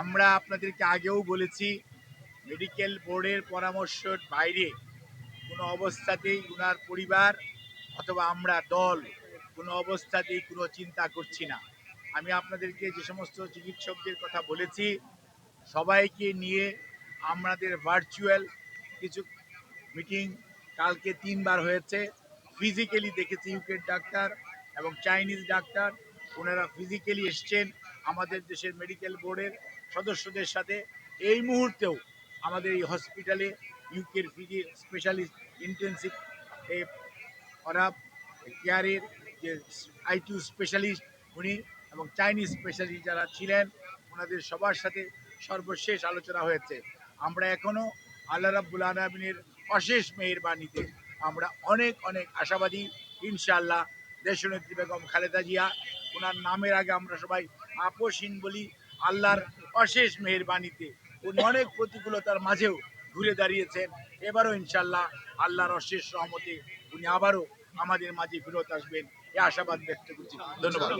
আমরা আপনাদেরকে আগেও বলেছি মেডিকেল বোর্ডের পরামর্শের বাইরে কোনো অবস্থাতেই ওনার পরিবার অথবা আমরা দল কোনো অবস্থাতেই কোনো চিন্তা করছি না। আমি আপনাদেরকে যে সমস্ত চিকিৎসকদের কথা বলেছি, সবাইকে নিয়ে আমাদের ভার্চুয়াল কিছু মিটিং কালকে তিনবার হয়েছে। ফিজিক্যালি দেখেছি ইউকের ডাক্তার এবং চাইনিজ ডাক্তার ওনারা ফিজিক্যালি এসছেন। আমাদের দেশের মেডিকেল বোর্ডের সদস্যদের সাথে এই মুহূর্তেও আমাদের এই হসপিটালে ইউকের ফিজি স্পেশালিস্ট ইন্টেন্সিভ ওরা কেয়ারের যে আইটিউ স্পেশালিস্ট উনি এবং চাইনিজ স্পেশালিস্ট যারা ছিলেন, ওনাদের সবার সাথে সর্বশেষ আলোচনা হয়েছে। আমরা এখনও আল্লাহ রাব্বুল আলমিনের অশেষ মেহেরবানিতে আমরা অনেক অনেক আশাবাদী, ইনশাআল্লাহ দেশনেত্রী বেগম খালেদা জিয়া ওনার নামের আগে আমরা সবাই আপোষহীন বলি, আল্লাহর অশেষ মেহরবানিতে উনি অনেক প্রতিকূলতার মাঝেও ঘুরে দাঁড়িয়েছেন। এবারও ইনশাল্লাহ আল্লাহর অশেষ রহমতে উনি আবারও আমাদের মাঝে ফেরত আসবেন। এ আশাবাদ ব্যক্ত করছি। ধন্যবাদ।